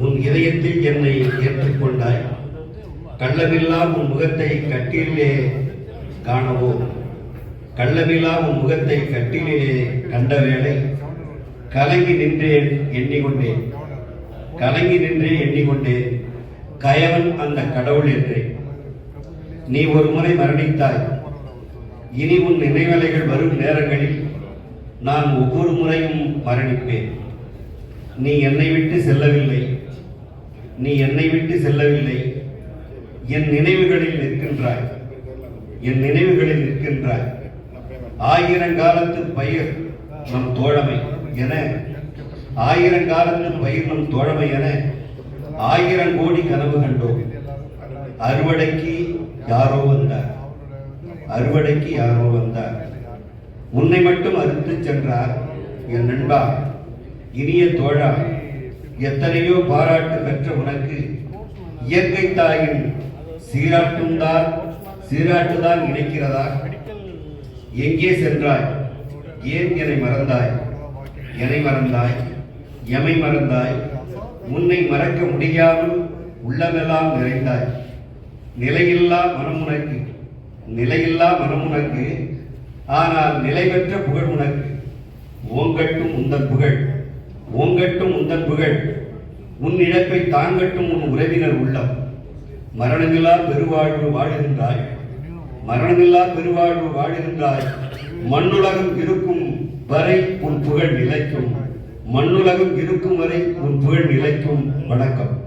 உன் இதயத்தில் என்னை ஏற்றுக்கொண்டாய். கள்ளமில்லா உன் முகத்தை கட்டிலே காணவோ? கள்ளமில்லா உன் முகத்தை கட்டிலே கண்ட வேளை கலங்கி நின்றேன் எண்ணிக்கொண்டேன். கலங்கி நின்றே எண்ணிக்கொண்டேன். கயவன் அந்த கடவுள் என்றேன் நீ ஒரு முறை மரணித்தாய். இனி உன் நினைவலைகள் வரும் நேரங்களில் நான் ஒவ்வொரு முறையும் மரணிப்பேன். நீ என்னை விட்டு செல்லவில்லை. நீ என்னை விட்டு செல்லவில்லை. என் நினைவுகளில் நிற்கின்றாய். என் நினைவுகளில் நிற்கின்றாய். ஆயிரங்காலத்து பயிர் நம் தோழமை என. ஆயிரங்காலத்து பயிர் நம் தோழமை என. ஆயிரம் கோடி கனவு கண்டோம். அறுவடைக்கு யாரோ வந்தார். அறுவடைக்கு யாரோ வந்தார். உன்னை மட்டும் அறுத்து சென்றார் என் நண்பா. இனிய தோழா எத்தனையோ பாராட்டு பெற்ற உனக்கு இயற்கை தாயின் சீராட்டும் தான் சீராட்டுதான் இணைக்கிறதா? எங்கே சென்றாய்? ஏன் என்னை மறந்தாய்? என்னை மறந்தாய்? எமை மறந்தாய்? உன்னை மறக்க முடியாமல் உள்ளமெல்லாம் நிறைந்தாய். நிலையில்லா மனம் உனக்கு நிலையில்லா மனம் உனக்கு ஆனால் நிலை பெற்ற புகழ் உனக்கு. ஓங்கட்டும் உந்தன் புகழ். ஓங்கட்டும் உந்தன் புகழ் உன் இழப்பை தாங்கட்டும் உன் உறவினர் உள்ளம். மரணமில்லா பெருவாழ்வு வாழுகின்றாய். மரணமில்லா பெருவாழ்வு வாழுகின்றாய். மண்ணுலகம் இருக்கும் வரை உன் புகழ் நிலைக்கும். மண்ணுலகம் இருக்கும் வரை உன் புகழ் நிலைக்கும். வணக்கம்.